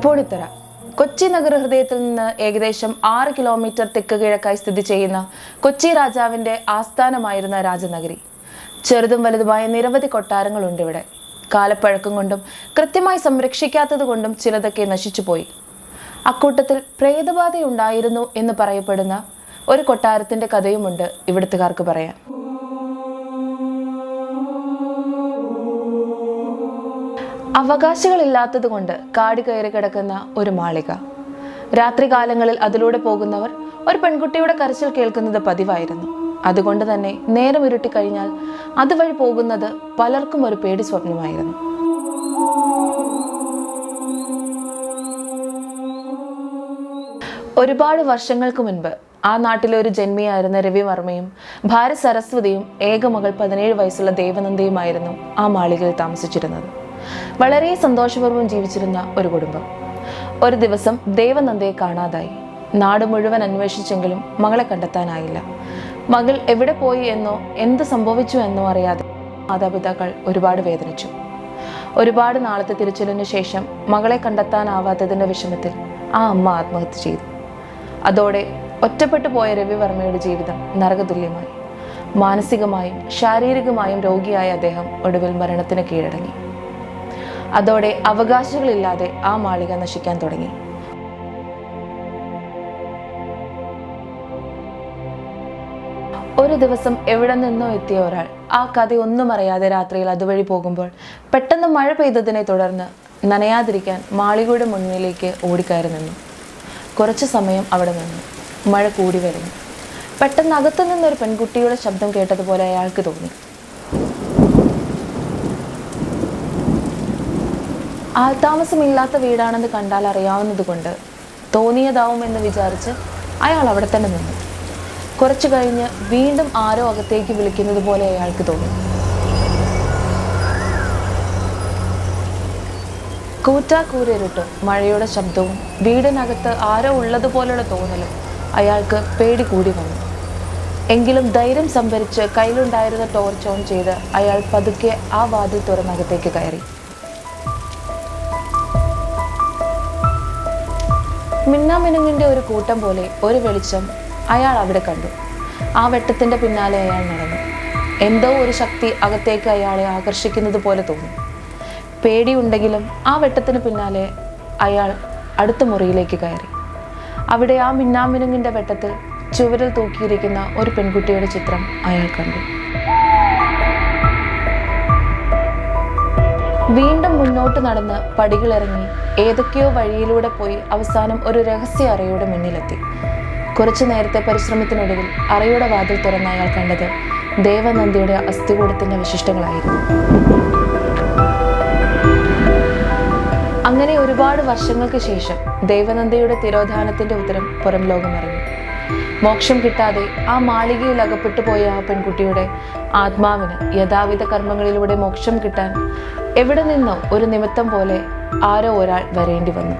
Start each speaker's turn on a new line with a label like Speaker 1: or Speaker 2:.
Speaker 1: തൃപ്പൂണിത്തുറ. കൊച്ചി നഗരഹൃദയത്തിൽ നിന്ന് ഏകദേശം ആറ് കിലോമീറ്റർ തെക്ക് കിഴക്കായി സ്ഥിതി ചെയ്യുന്ന കൊച്ചി രാജാവിന്റെ ആസ്ഥാനമായിരുന്ന രാജനഗരി. ചെറുതും വലുതുമായ നിരവധി കൊട്ടാരങ്ങളുണ്ട് ഇവിടെ. കാലപ്പഴക്കം കൊണ്ടും കൃത്യമായി സംരക്ഷിക്കാത്തത് കൊണ്ടും ചിലതൊക്കെ നശിച്ചുപോയി അക്കൂട്ടത്തിൽ പ്രേതബാധയുണ്ടായിരുന്നു എന്ന് പറയപ്പെടുന്ന ഒരു കൊട്ടാരത്തിന്റെ കഥയുമുണ്ട് ഇവിടുത്തുകാർക്ക് പറയാൻ. അവകാശങ്ങളില്ലാത്തത് കൊണ്ട് കാട് കയറി കിടക്കുന്ന ഒരു മാളിക. രാത്രികാലങ്ങളിൽ അതിലൂടെ പോകുന്നവർ ഒരു പെൺകുട്ടിയുടെ കരച്ചിൽ കേൾക്കുന്നത് പതിവായിരുന്നു. അതുകൊണ്ട് തന്നെ നേരം ഇരുട്ടിക്കഴിഞ്ഞാൽ അതുവഴി പോകുന്നത് പലർക്കും ഒരു പേടി സ്വപ്നമായിരുന്നു. ഒരുപാട് വർഷങ്ങൾക്ക് മുൻപ് ആ നാട്ടിലെ ഒരു ജന്മിയായിരുന്ന രവിവർമ്മയും ഭാര്യ സരസ്വതിയും ഏകമകൾ പതിനേഴ് വയസ്സുള്ള ദേവനന്ദയുമായിരുന്നു ആ മാളികയിൽ താമസിച്ചിരുന്നത്. വളരെ സന്തോഷപൂർവം ജീവിച്ചിരുന്ന ഒരു കുടുംബം. ഒരു ദിവസം ദേവനന്ദയെ കാണാതായി. നാട് മുഴുവൻ അന്വേഷിച്ചെങ്കിലും മകളെ കണ്ടെത്താനായില്ല. മകൾ എവിടെ പോയി എന്നോ എന്ത് സംഭവിച്ചു എന്നോ അറിയാതെ മാതാപിതാക്കൾ ഒരുപാട് വേദനിച്ചു. ഒരുപാട് നാളത്തെ തിരച്ചിലിന് ശേഷം മകളെ കണ്ടെത്താനാവാത്തതിന്റെ വിഷമത്തിൽ ആ അമ്മ ആത്മഹത്യ ചെയ്തു. അതോടെ ഒറ്റപ്പെട്ടു പോയ രവിവർമ്മയുടെ ജീവിതം നരകതുല്യമായി. മാനസികമായും ശാരീരികമായും രോഗിയായ അദ്ദേഹം ഒടുവിൽ മരണത്തിന് കീഴടങ്ങി. അതോടെ അവകാശികളില്ലാതെ ആ മാളിക നശിക്കാൻ തുടങ്ങി. ഒരു ദിവസം എവിടെ നിന്നോ എത്തിയ ഒരാൾ ആ കഥ ഒന്നും അറിയാതെ രാത്രിയിൽ അതുവഴി പോകുമ്പോൾ പെട്ടെന്ന് മഴ പെയ്തതിനെ തുടർന്ന് നനയാതിരിക്കാൻ മാളികയുടെ മുന്നിലേക്ക് ഓടിക്കയറി നിന്നു. കുറച്ച് സമയം അവിടെ നിന്നു. മഴ കൂടി വരുന്നു. പെട്ടെന്ന് അകത്തു നിന്നൊരു പെൺകുട്ടിയുടെ ശബ്ദം കേട്ടതുപോലെ അയാൾക്ക് തോന്നി. ആൾതാമസമില്ലാത്ത വീടാണെന്ന് കണ്ടാൽ അറിയാവുന്നതുകൊണ്ട് തോന്നിയതാവുമെന്ന് വിചാരിച്ച് അയാൾ അവിടെ തന്നെ നിന്നു. കുറച്ചു കഴിഞ്ഞ് വീണ്ടും ആരോ അകത്തേക്ക് വിളിക്കുന്നത് പോലെ അയാൾക്ക് തോന്നി. കൂറ്റാക്കൂരിരുട്ടും മഴയുടെ ശബ്ദവും വീടിനകത്ത് ആരോ ഉള്ളതുപോലെയുള്ള തോന്നലും അയാൾക്ക് പേടി കൂടി വന്നു. എങ്കിലും ധൈര്യം സംഭരിച്ച് കയ്യിലുണ്ടായിരുന്ന ടോർച്ച് ഓൺ ചെയ്ത് അയാൾ പതുക്കെ ആ വാതിൽ തുറന്നകത്തേക്ക് കയറി. മിന്നാമിനുങ്ങിന്റെ ഒരു കൂട്ടം പോലെ ഒരു വെളിച്ചം അയാൾ അവിടെ കണ്ടു. ആ വെട്ടത്തിന്റെ പിന്നാലെ അയാൾ നടന്നു. എന്തോ ഒരു ശക്തി അകത്തേക്ക് അയാളെ ആകർഷിക്കുന്നത് പോലെ തോന്നി. പേടിയുണ്ടെങ്കിലും ആ വെട്ടത്തിന് പിന്നാലെ അയാൾ അടുത്ത മുറിയിലേക്ക് കയറി. അവിടെ ആ മിന്നാമിനുങ്ങിന്റെ വെട്ടത്തിൽ ചുവരിൽ തൂക്കിയിരിക്കുന്ന ഒരു പെൺകുട്ടിയുടെ ചിത്രം അയാൾ കണ്ടു. വീണ്ടും മുന്നോട്ട് നടന്ന് പടികളിറങ്ങി ഏതൊക്കെയോ വഴിയിലൂടെ പോയി അവസാനം ഒരു രഹസ്യ അറയുടെ മുന്നിലെത്തി. കുറച്ചു നേരത്തെ പരിശ്രമത്തിനൊടുവിൽ അറയുടെ വാതിൽ തുറന്ന അയാൾ കണ്ടത് ദേവനന്ദിയുടെ അസ്ഥികൂടത്തിന്റെ വിശിഷ്ടങ്ങളായിരുന്നു അങ്ങനെ ഒരുപാട് വർഷങ്ങൾക്ക് ശേഷം ദേവനന്ദയുടെ തിരോധാനത്തിന്റെ ഉത്തരം പുറം ലോകമറിഞ്ഞു. മോക്ഷം കിട്ടാതെ ആ മാളികയിൽ അകപ്പെട്ടു പോയ ആ പെൺകുട്ടിയുടെ ആത്മാവിന് യഥാവിധ കർമ്മങ്ങളിലൂടെ മോക്ഷം കിട്ടാൻ എവിടെ നിന്നോ ഒരു നിമിത്തം പോലെ ആരോ ഒരാൾ വരേണ്ടി വന്നു.